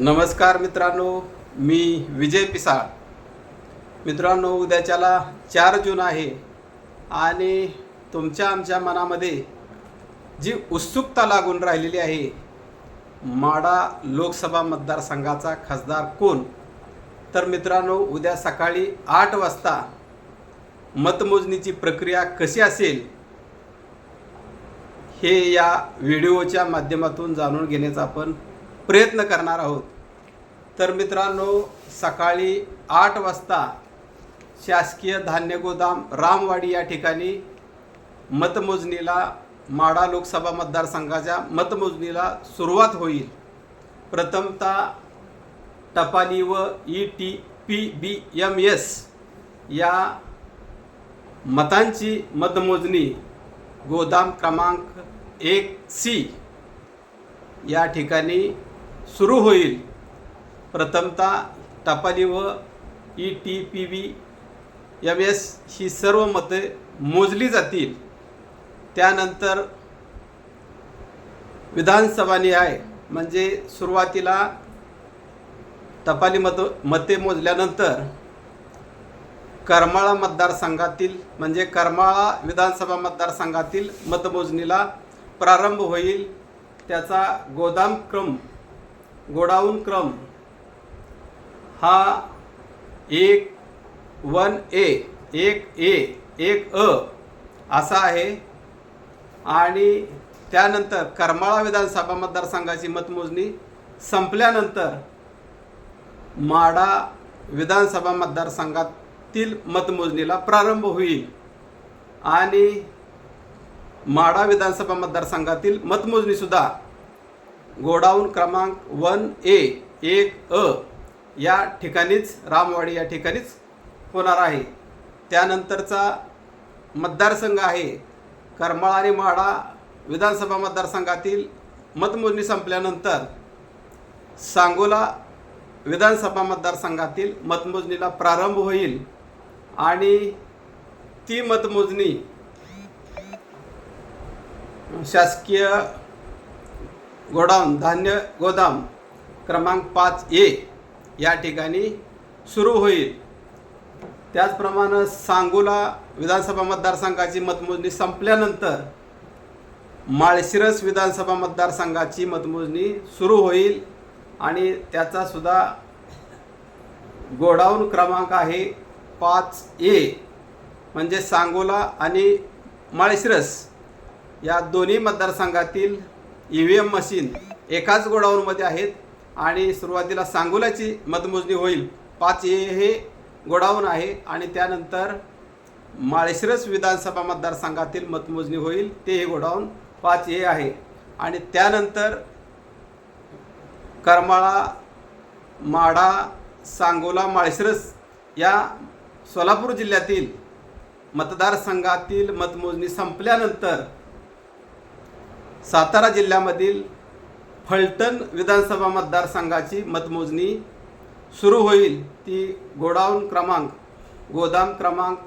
नमस्कार मित्रांनो मी विजय पिसाळ. मित्रांनो उद्याच्याला चार जून आहे आणि तुमच्या आमच्या मनामध्ये जी उत्सुकता लागून राहिलेली आहे माडा लोकसभा मतदारसंघाचा खासदार कोण? तर मित्रांनो उद्या सकाळी आठ वाजता मतमोजणीची प्रक्रिया कशी असेल हे या व्हिडिओच्या माध्यमातून जाणून घेण्याचा आपण प्रयत्न करणार आहोत. तर मित्रांनो सकाळी आठ वाजता शासकीय धान्य गोदाम रामवाडी या ठिकाणी मतमोजणीला माडा लोकसभा मतदारसंघाच्या मतमोजणीला सुरुवात होईल. प्रथमतः टपाली व E T P B M S या मतांची मतमोजणी गोदाम क्रमांक एक सी या ठिकाणी सुरू होईल. प्रथमतः टपाली व E T P V M S ही सर्व मते मोजली जातील. त्यानंतर विधानसभा न्याय म्हणजे सुरुवातीला टपाली मत मते मोजल्यानंतर करमाळा मतदारसंघातील म्हणजे करमाळा विधानसभा मतदारसंघातील मतमोजणीला प्रारंभ होईल. त्याचा गोदाम क्रम गोडाऊन क्रम. हा एक वन ए एक ए एक अ असा आहे. आणि त्यानंतर करमाळा विधानसभा मतदारसंघाची मतमोजणी संपल्यानंतर माडा विधानसभा मतदारसंघातील मतमोजणीला प्रारंभ होईल. आणि माडा विधानसभा मतदारसंघातील मतमोजणीसुद्धा गोडाऊन क्रमांक वन ए एक अ या ठिकाणीच रामवाडी या ठिकाणीच होणार आहे. त्यानंतरचा मतदारसंघ आहे. करमाळा आणि माडा विधानसभा मतदारसंघातील मतमोजणी संपल्यानंतर सांगोला विधानसभा मतदारसंघातील मतमोजणीला प्रारंभ होईल आणि ती मतमोजणी शासकीय गोडाऊन धान्य गोदाम क्रमांक पाच ए या ठिकाणी सुरू होईल. त्याचप्रमाणे सांगोला विधानसभा मतदारसंघाची मतमोजणी संपल्यानंतर माळशिरस विधानसभा मतदारसंघाची मतमोजणी सुरू होईल आणि त्याचा सुद्धा गोडाऊन क्रमांक आहे पाच ए म्हणजे सांगोला आणि माळशिरस या दोन्ही मतदारसंघातील ई व्ही एम मशीन एकाच गोडाऊनमध्ये आहेत आणि सुरुवातीला सांगोल्याची मतमोजणी होईल. पाच ए हे गोडाऊन आहे आणि त्यानंतर माळशिरस विधानसभा मतदारसंघातील मतमोजणी होईल. ते हे गोडाऊन पाच ए आहे. आणि त्यानंतर करमाळा माढा सांगोला माळशिरस या सोलापूर जिल्ह्यातील मतदारसंघातील मतमोजणी संपल्यानंतर सातारा जिल्ह्यामधील फलटण विधानसभा मतदारसंघाची मतमोजणी सुरू होईल. ती गोडाऊन क्रमांक गोदाम क्रमांक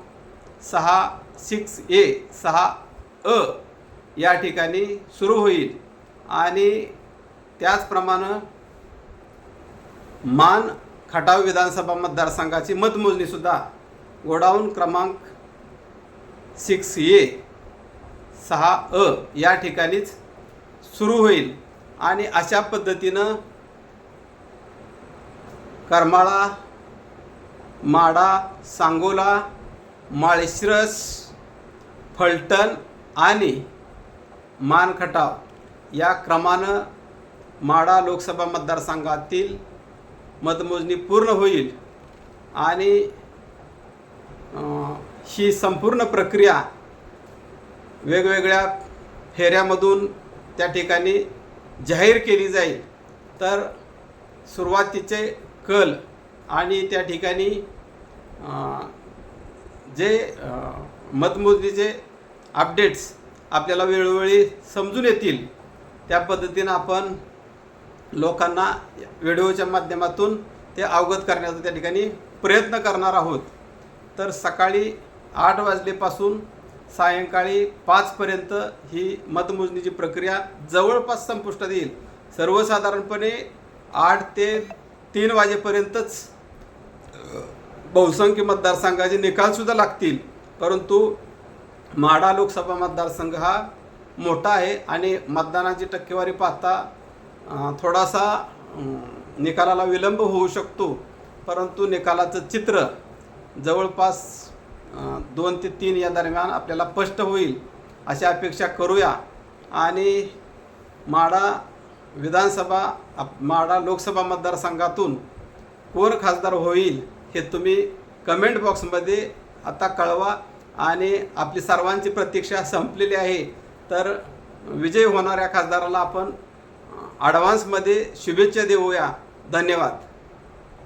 सहा सिक्स ए सहा अ या ठिकाणी सुरू होईल. आणि त्याचप्रमाणे मान खटाव विधानसभा मतदारसंघाची मतमोजणीसुद्धा गोडाऊन क्रमांक सिक्स ए सहा अ या ठिकाणीच सुरू होईल. आणि अशा पद्धतीनं करमाळा माडा सांगोला माळशिरस फलटण आणि मानखटाव या क्रमानं माडा लोकसभा मतदारसंघातील मतमोजणी पूर्ण होईल. आणि ही संपूर्ण प्रक्रिया वेगवेगळ्या फेऱ्यामधून त्या ठिकाणी जाहीर केली जाईल. तर सुरुवातीचे कल आणि त्या ठिकाणी जे मतमोजणीचे अपडेट्स आपल्याला वेळोवेळी समजून येतील त्या पद्धतीनं आपण लोकांना व्हिडिओच्या माध्यमातून ते अवगत करण्याचा त्या ठिकाणी प्रयत्न करणार आहोत. तर सकाळी आठ वाजलेपासून सायंकाळी पाचपर्यंत ही मतमोजणीची प्रक्रिया जवळपास संपुष्टात येईल. सर्वसाधारणपणे आठ ते तीन वाजेपर्यंतच बहुसंख्य मतदारसंघाचे निकालसुद्धा लागतील. परंतु म्हाडा लोकसभा मतदारसंघ हा मोठा आहे आणि मतदानाची टक्केवारी पाहता थोडासा निकालाला विलंब होऊ शकतो. परंतु निकालाचं चित्र जवळपास दोन ते तीन या दरम्यान आपल्याला स्पष्ट होईल अशी अपेक्षा करूया. आणि माडा विधानसभा आप- लोकसभा मतदारसंघातून कोण खासदार होईल हे तुम्ही कमेंट बॉक्समध्ये आता कळवा. आणि आपली सर्वांची प्रतीक्षा संपलेली आहे. तर विजय होणाऱ्या खासदाराला आपण ॲडव्हान्समध्ये शुभेच्छा देऊया. धन्यवाद.